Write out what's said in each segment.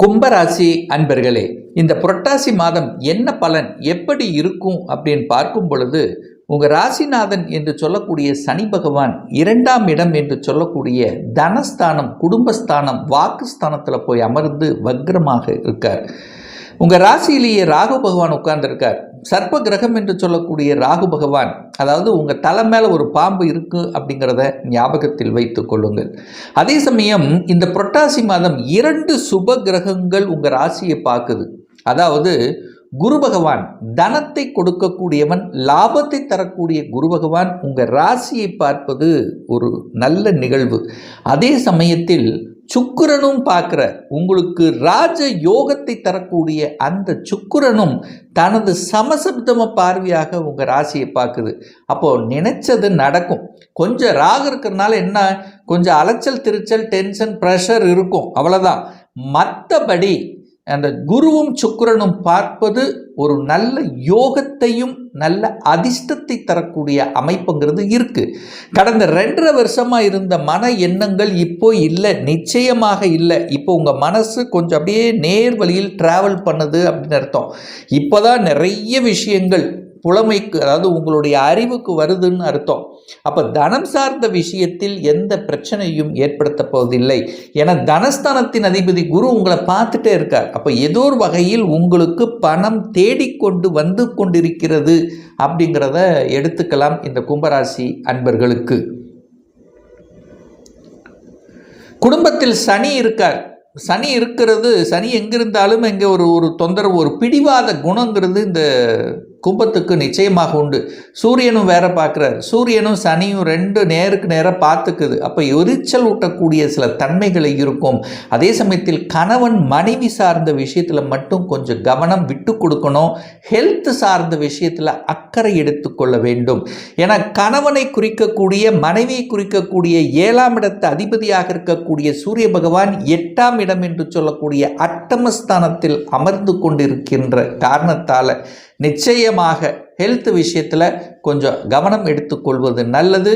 கும்பராசி அன்பர்களே இந்த புரட்டாசி மாதம் என்ன பலன் எப்படி இருக்கும் அப்படின்னு பார்க்கும் பொழுது உங்கள் ராசிநாதன் என்று சொல்லக்கூடிய சனி பகவான் இரண்டாம் இடம் என்று சொல்லக்கூடிய தனஸ்தானம் குடும்பஸ்தானம் வாக்குஸ்தானத்தில் போய் அமர்ந்து வக்ரமாக இருக்கார். உங்கள் ராசியிலேயே ராகு பகவான் உட்கார்ந்துருக்கார். சர்ப்ப கிரகம் என்று சொல்லக்கூடிய ராகு பகவான் அதாவது உங்கள் தலை மேலே ஒரு பாம்பு இருக்குது அப்படிங்கிறத ஞாபகத்தில் வைத்து கொள்ளுங்கள். அதே சமயம் இந்த புரட்டாசி மாதம் இரண்டு சுப கிரகங்கள் உங்கள் ராசியை பார்க்குது. அதாவது குரு பகவான் தனத்தை கொடுக்கக்கூடியவன் லாபத்தை தரக்கூடிய குரு பகவான் உங்கள் ராசியை பார்ப்பது ஒரு நல்ல நிகழ்வு. அதே சமயத்தில் சுக்கிரனும் பார்க்குற உங்களுக்கு ராஜ யோகத்தை தரக்கூடிய அந்த சுக்கிரனும் தனது சமசப்தம பார்வையாக உங்கள் ராசியை பார்க்குது. அப்போது நினைச்சது நடக்கும். கொஞ்சம் ராகு இருக்கிறதுனால என்ன கொஞ்சம் அலைச்சல் திருச்சல் டென்ஷன் ப்ரெஷர் இருக்கும். அவ்வளோதான் மற்றபடி அந்த குருவும் சுக்கரனும் பார்ப்பது ஒரு நல்ல யோகத்தையும் நல்ல அதிர்ஷ்டத்தை தரக்கூடிய அமைப்புங்கிறது இருக்கு. கடந்த ரெண்டரை வருஷமாக இருந்த மன எண்ணங்கள் இப்போ இல்லை நிச்சயமாக இல்லை. இப்போ உங்கள் மனசு கொஞ்சம் அப்படியே நேர் வழியில் ட்ராவல் பண்ணுது அப்படின்னு அர்த்தம். இப்போ தான் நிறைய விஷயங்கள் புலமைக்கு அதாவது உங்களுடைய அறிவுக்கு வருதுன்னு அர்த்தம். அப்போ தனம் சார்ந்த விஷயத்தில் எந்த பிரச்சனையும் ஏற்படுத்த போவதில்லை. ஏன்னா தனஸ்தானத்தின் அதிபதி குரு உங்களை பார்த்துட்டே இருக்கார். அப்போ ஏதோ ஒரு வகையில் உங்களுக்கு பணம் தேடிக்கொண்டு வந்து கொண்டிருக்கிறது அப்படிங்கிறத எடுத்துக்கலாம் இந்த கும்பராசி அன்பர்களுக்கு. குடும்பத்தில் சனி இருக்கார். சனி இருக்கிறது சனி எங்கிருந்தாலும் இங்கே ஒரு ஒரு தொந்தரவு ஒரு பிடிவாத குணங்கிறது இந்த கும்பத்துக்கு நிச்சயமாக உண்டு. சூரியனும் வேற பார்க்குறார். சூரியனும் சனியும் ரெண்டு நேருக்கு நேராக பார்த்துக்குது. அப்போ எரிச்சல் ஊட்டக்கூடிய சில தன்மைகளை இருக்கும். அதே சமயத்தில் கணவன் மனைவி சார்ந்த விஷயத்தில் மட்டும் கொஞ்சம் கவனம் விட்டு கொடுக்கணும். ஹெல்த் சார்ந்த விஷயத்தில் அக்கறை எடுத்துக்கொள்ள வேண்டும். ஏன்னா கணவனை குறிக்கக்கூடிய மனைவியை குறிக்கக்கூடிய ஏழாம் இடத்து அதிபதியாக இருக்கக்கூடிய சூரிய பகவான் எட்டாம் இடம் என்று சொல்லக்கூடிய அட்டமஸ்தானத்தில் அமர்ந்து கொண்டிருக்கின்ற காரணத்தால் நிச்சயம் முக்கியமாக ஹெல்த் விஷயத்தில் கொஞ்சம் கவனம் எடுத்துக்கொள்வது நல்லது.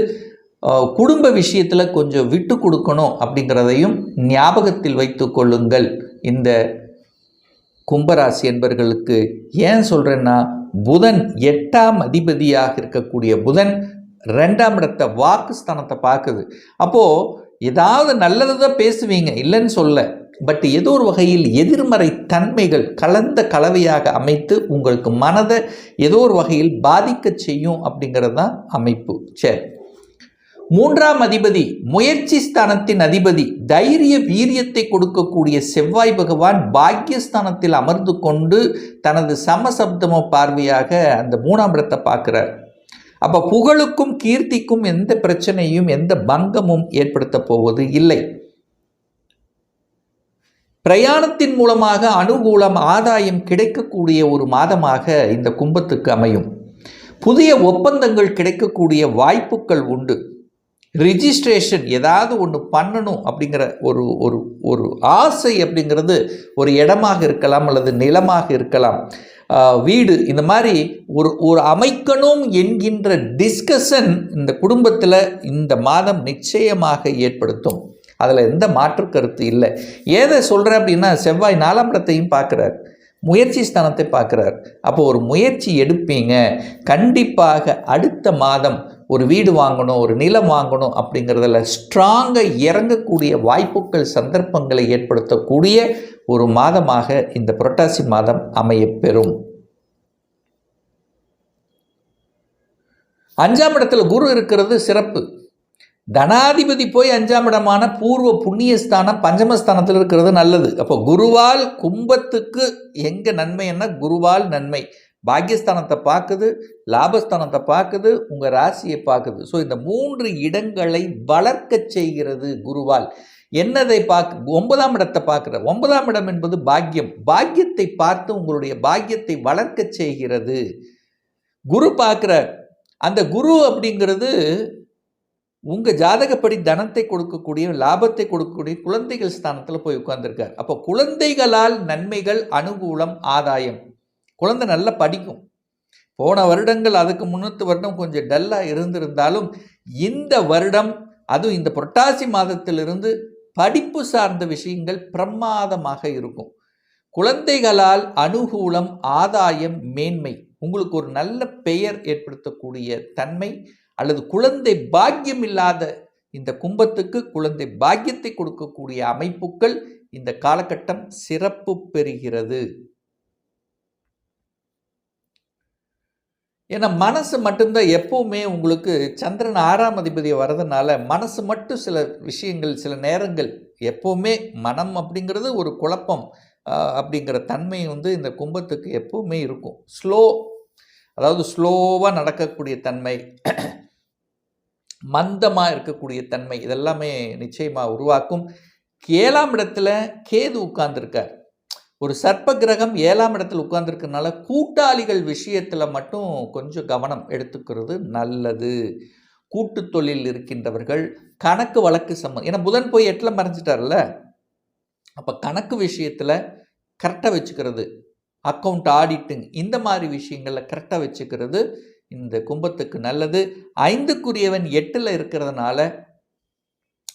குடும்ப விஷயத்தில் கொஞ்சம் விட்டு கொடுக்கணும் அப்படிங்கிறதையும் ஞாபகத்தில் வைத்து கொள்ளுங்கள். இந்த கும்பராசி என்பர்களுக்கு ஏன் சொல்கிறேன்னா புதன் எட்டாம் அதிபதியாக இருக்கக்கூடிய புதன் ரெண்டாம் இடத்தை வாக்குஸ்தானத்தை பார்க்குது. அப்போது ஏதாவது நல்லது தான் பேசுவீங்க இல்லைன்னு சொல்ல. பட் ஏதோ ஒரு வகையில் எதிர்மறை தன்மைகள் கலந்த கலவையாக அமைத்து உங்களுக்கு மனதை ஏதோ ஒரு வகையில் பாதிக்க செய்யும் அப்படிங்கிறது தான் அமைப்பு. சரி மூன்றாம் அதிபதி முயற்சி ஸ்தானத்தின் அதிபதி தைரிய வீரியத்தை கொடுக்கக்கூடிய செவ்வாய் பகவான் பாக்கியஸ்தானத்தில் அமர்ந்து கொண்டு தனது சமசப்தம பார்வையாக அந்த மூணாம் இடத்தை பார்க்குறார். அப்போ புகழுக்கும் கீர்த்திக்கும் எந்த பிரச்சனையும் எந்த பங்கமும் ஏற்படுத்த போவது இல்லை. பிரயாணத்தின் மூலமாக அனுகூலம் ஆதாயம் கிடைக்கக்கூடிய ஒரு மாதமாக இந்த கும்பத்துக்கு அமையும். புதிய ஒப்பந்தங்கள் கிடைக்கக்கூடிய வாய்ப்புகள் உண்டு. ரிஜிஸ்ட்ரேஷன் ஏதாவது ஒன்று பண்ணணும் அப்படிங்கிற ஒரு ஒரு ஒரு ஆசை அப்படிங்கிறது ஒரு இடமாக இருக்கலாம் அல்லது நிலமாக இருக்கலாம். வீடு இந்த மாதிரி ஒரு ஒரு அமைக்கணும் என்கின்ற டிஸ்கஷன் இந்த குடும்பத்தில் இந்த மாதம் நிச்சயமாக ஏற்படுத்தும். அதில் எந்த மாற்று கருத்து இல்லை. ஏதை சொல்கிறேன் அப்படின்னா செவ்வாய் நாலாம் இடத்தையும் பார்க்குறார். முயற்சி ஸ்தானத்தை பார்க்குறார். அப்போ ஒரு முயற்சி எடுப்பீங்க. கண்டிப்பாக அடுத்த மாதம் ஒரு வீடு வாங்கணும் ஒரு நிலம் வாங்கணும் அப்படிங்கிறதுல ஸ்ட்ராங்காக இறங்கக்கூடிய வாய்ப்புகள் சந்தர்ப்பங்களை ஏற்படுத்தக்கூடிய ஒரு மாதமாக இந்த புரட்டாசி மாதம் அமையப்பெறும். அஞ்சாம் இடத்துல குரு இருக்கிறது சிறப்பு. தனாதிபதி போய் அஞ்சாம் இடமான பூர்வ புண்ணியஸ்தானம் பஞ்சமஸ்தானத்தில் இருக்கிறது நல்லது. அப்போ குருவால் கும்பத்துக்கு எங்கே நன்மைன்னா குருவால் நன்மை. பாக்கியஸ்தானத்தை பார்க்குது லாபஸ்தானத்தை பார்க்குது உங்கள் ராசியை பார்க்குது. ஸோ இந்த மூன்று இடங்களை வளர்க்க செய்கிறது குருவால். என்னதை பார்க்க ஒன்பதாம் இடத்தை பார்க்குற ஒன்பதாம் இடம் என்பது பாக்கியம். பாக்கியத்தை பார்த்து உங்களுடைய பாக்கியத்தை வளர்க்க செய்கிறது. குரு பார்க்குற அந்த குரு அப்படிங்கிறது உங்கள் ஜாதகப்படி தனத்தை கொடுக்கக்கூடிய லாபத்தை கொடுக்கக்கூடிய குழந்தைகள் ஸ்தானத்தில் போய் உட்கார்ந்துருக்கார். அப்போ குழந்தைகளால் நன்மைகள் அனுகூலம் ஆதாயம். குழந்தை நல்லா படிக்கும். போன வருடங்கள் அதுக்கு முன்னூற்று வருடம் கொஞ்சம் டல்லாக இருந்திருந்தாலும் இந்த வருடம் அதுவும் இந்த புரட்டாசி மாதத்திலிருந்து படிப்பு சார்ந்த விஷயங்கள் பிரமாதமாக இருக்கும். குழந்தைகளால் அனுகூலம் ஆதாயம் மேன்மை உங்களுக்கு ஒரு நல்ல பெயர் ஏற்படுத்தக்கூடிய தன்மை அல்லது குழந்தை பாக்கியம் இல்லாத இந்த கும்பத்துக்கு குழந்தை பாக்கியத்தை கொடுக்கக்கூடிய அமைப்புகள் இந்த காலகட்டம் சிறப்பு பெறுகிறது. ஏன்னா மனசு மட்டும்தான் எப்போவுமே உங்களுக்கு சந்திரன் ஆறாம் அதிபதியை வர்றதுனால மனசு மட்டும் சில விஷயங்கள் சில நேரங்கள் எப்போவுமே மனம் அப்படிங்கிறது ஒரு குழப்பம் அப்படிங்கிற தன்மை வந்து இந்த கும்பத்துக்கு எப்போவுமே இருக்கும். ஸ்லோ அதாவது ஸ்லோவாக நடக்கக்கூடிய தன்மை மந்தமாக இருக்கக்கூடிய தன்மை இதெல்லாமே நிச்சயமாக உருவாக்கும். ஏழாம் இடத்துல கேது உட்கார்ந்துருக்கார். ஒரு சர்ப்ப கிரகம் ஏழாம் இடத்தில் உட்கார்ந்துருக்கனால கூட்டாளிகள் விஷயத்தில் மட்டும் கொஞ்சம் கவனம் எடுத்துக்கிறது நல்லது. கூட்டு தொழில் இருக்கின்றவர்கள் கணக்கு வழக்கு சம்மந்தம் ஏன்னா புதன் போய் எட்டில் மறைஞ்சிட்டார்ல. அப்போ கணக்கு விஷயத்தில் கரெக்டாக வச்சுக்கிறது. அக்கௌண்ட் ஆடிட்டுங் இந்த மாதிரி விஷயங்களில் கரெக்டாக வச்சுக்கிறது இந்த கும்பத்துக்கு நல்லது. ஐந்துக்குரியவன் எட்டில் இருக்கிறதுனால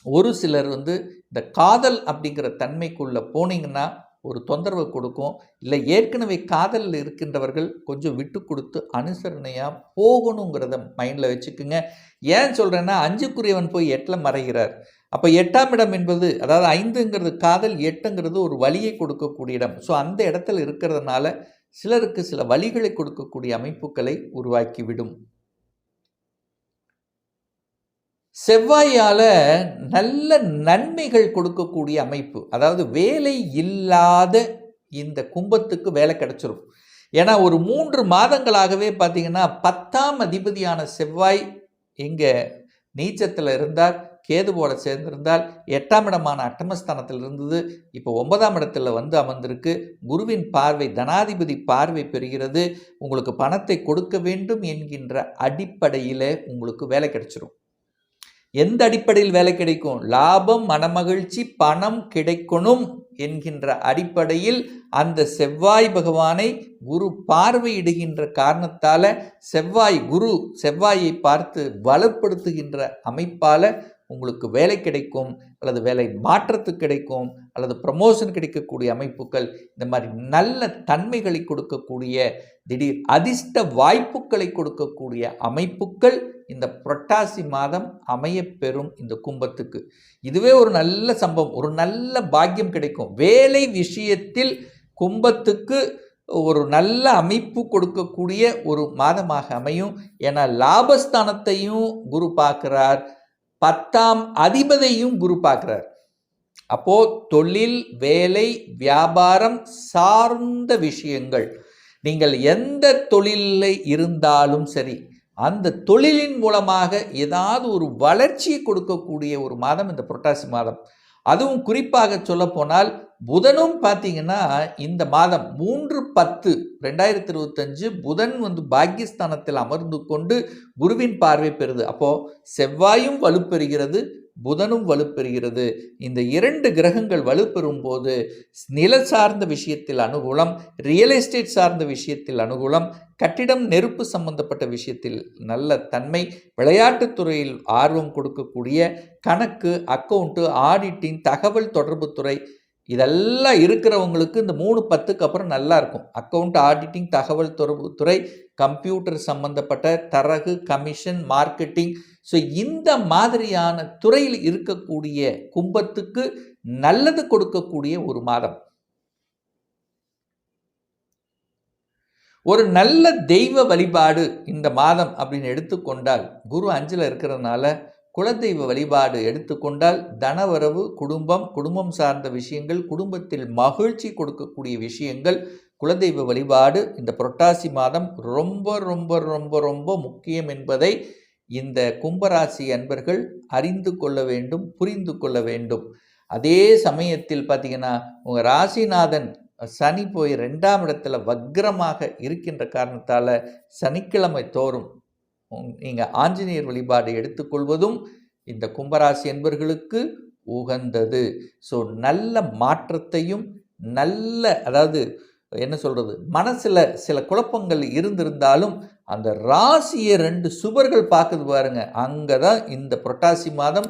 ஒரு சிலர் வந்து இந்த காதல் அப்படிங்கிற தன்மைக்குள்ளே போனீங்கன்னா ஒரு தொந்தரவு கொடுக்கும். இல்லை ஏற்கனவே காதலில் இருக்கின்றவர்கள் கொஞ்சம் விட்டு கொடுத்து அனுசரணையாக போகணுங்கிறத மைண்டில் வச்சுக்குங்க. ஏன் சொல்கிறேன்னா அஞ்சுக்குரியவன் போய் எட்டில் மறைகிறார். அப்போ எட்டாம் இடம் என்பது அதாவது ஐந்துங்கிறது காதல் எட்டுங்கிறது ஒரு வழியை கொடுக்கக்கூடிய இடம். ஸோ அந்த இடத்துல இருக்கிறதுனால சிலருக்கு சில வழிகளை கொடுக்கக்கூடிய அமைப்புகளை உருவாக்கிவிடும். செவ்வாயால் நல்ல நன்மைகள் கொடுக்கக்கூடிய அமைப்பு. அதாவது வேலை இல்லாத இந்த கும்பத்துக்கு வேலை கிடச்சிரும். ஏன்னா ஒரு மூன்று மாதங்களாகவே பார்த்தீங்கன்னா பத்தாம் அதிபதியான செவ்வாய் இங்கே நீச்சத்தில் இருந்தார் போல சேர்ந்திருந்தால் எட்டாம் இடமான அட்டமஸ்தானத்தில் இருந்தது இப்போ ஒன்பதாம் இடத்துல வந்து அமர்ந்திருக்கு. குருவின் பார்வை தனாதிபதி பார்வை பெறுகிறது. உங்களுக்கு பணத்தை கொடுக்க வேண்டும் என்கின்ற அடிப்படையில் உங்களுக்கு வேலை கிடைச்சிரும். எந்த அடிப்படையில் வேலை கிடைக்கும்? லாபம் மனமகிழ்ச்சி பணம் கிடைக்கணும் என்கின்ற அடிப்படையில் அந்த செவ்வாய் பகவானை குரு பார்வையிடுகின்ற காரணத்தால் செவ்வாய் குரு செவ்வாயை பார்த்து வலுப்படுத்துகின்ற அமைப்பால் உங்களுக்கு வேலை கிடைக்கும் அல்லது வேலை மாற்றத்து கிடைக்கும் அல்லது ப்ரமோஷன் கிடைக்கக்கூடிய அமைப்புகள் இந்த மாதிரி நல்ல தன்மைகளை கொடுக்கக்கூடிய திடீர் அதிர்ஷ்ட வாய்ப்புகளை கொடுக்கக்கூடிய அமைப்புகள் இந்த புரட்டாசி மாதம் அமையப்பெறும் இந்த கும்பத்துக்கு. இதுவே ஒரு நல்ல சம்பவம் ஒரு நல்ல பாக்கியம் கிடைக்கும். வேலை விஷயத்தில் கும்பத்துக்கு ஒரு நல்ல அமைப்பு கொடுக்கக்கூடிய ஒரு மாதமாக அமையும். ஏன்னா லாபஸ்தானத்தையும் குரு பார்க்கிறார். பத்தாம் அதிபதியும் குரு பார்க்குறார். அப்போ தொழில் வேலை வியாபாரம் சார்ந்த விஷயங்கள். நீங்கள் எந்த தொழிலில் இருந்தாலும் சரி அந்த தொழிலின் மூலமாக ஏதாவது ஒரு வளர்ச்சியை கொடுக்கக்கூடிய ஒரு மாதம் இந்த புரட்டாசி மாதம். அதுவும் குறிப்பாக சொல்லப்போனால் புதனும் பார்த்தீங்கன்னா இந்த மாதம் மூன்று பத்து ரெண்டாயிரத்தி இருபத்தஞ்சு புதன் வந்து பாக்கியஸ்தானத்தில் அமர்ந்து கொண்டு குருவின் பார்வை பெறுது. அப்போது செவ்வாயும் வலுப்பெறுகிறது புதனும் வலுப்பெறுகிறது. இந்த இரண்டு கிரகங்கள் வலுப்பெறும் போது நில சார்ந்த விஷயத்தில் அனுகூலம் ரியல் எஸ்டேட் சார்ந்த விஷயத்தில் அனுகூலம் கட்டிடம் நெருப்பு சம்பந்தப்பட்ட விஷயத்தில் நல்ல தன்மை விளையாட்டுத் துறையில் ஆர்வம் கொடுக்கக்கூடிய கணக்கு அக்கௌண்ட்டு ஆடிட்டிங் தகவல் தொடர்புத்துறை இதெல்லாம் இருக்கிறவங்களுக்கு இந்த மூணு பத்துக்கு அப்புறம் நல்லா இருக்கும். அக்கௌண்ட் ஆடிட்டிங் தகவல் தொடர்பு துறை கம்ப்யூட்டர் சம்பந்தப்பட்ட தரகு கமிஷன் மார்க்கெட்டிங் ஸோ இந்த மாதிரியான துறையில் இருக்கக்கூடிய கும்பத்துக்கு நல்லது கொடுக்கக்கூடிய ஒரு மாதம். ஒரு நல்ல தெய்வ வழிபாடு இந்த மாதம் அப்படின்னு எடுத்துக்கொண்டால் குரு அஞ்சில் இருக்கிறதுனால குலதெய்வ வழிபாடு எடுத்துக்கொண்டால் தனவரவு குடும்பம் குடும்பம் சார்ந்த விஷயங்கள் குடும்பத்தில் மகிழ்ச்சி கொடுக்கக்கூடிய விஷயங்கள் குலதெய்வ வழிபாடு இந்த புரட்டாசி மாதம் ரொம்ப ரொம்ப ரொம்ப ரொம்ப முக்கியம் என்பதை இந்த கும்பராசி அன்பர்கள் அறிந்து கொள்ள வேண்டும் புரிந்து கொள்ள வேண்டும். அதே சமயத்தில் பார்த்தீங்கன்னா உங்கள் ராசிநாதன் சனி போய் ரெண்டாம் இடத்துல வக்ரமாக இருக்கின்ற காரணத்தால் சனிக்கிழமை தோறும் நீங்கள் ஆஞ்சநேயர் வழிபாடு எடுத்துக்கொள்வதும் இந்த கும்பராசி என்பர்களுக்கு உகந்தது. ஸோ நல்ல மாற்றத்தையும் நல்ல அதாவது என்ன சொல்கிறது மனசில் சில குழப்பங்கள் இருந்திருந்தாலும் அந்த ராசியை ரெண்டு சுவர்கள் பார்க்குது பாருங்கள் அங்கே தான் இந்த புரட்டாசி மாதம்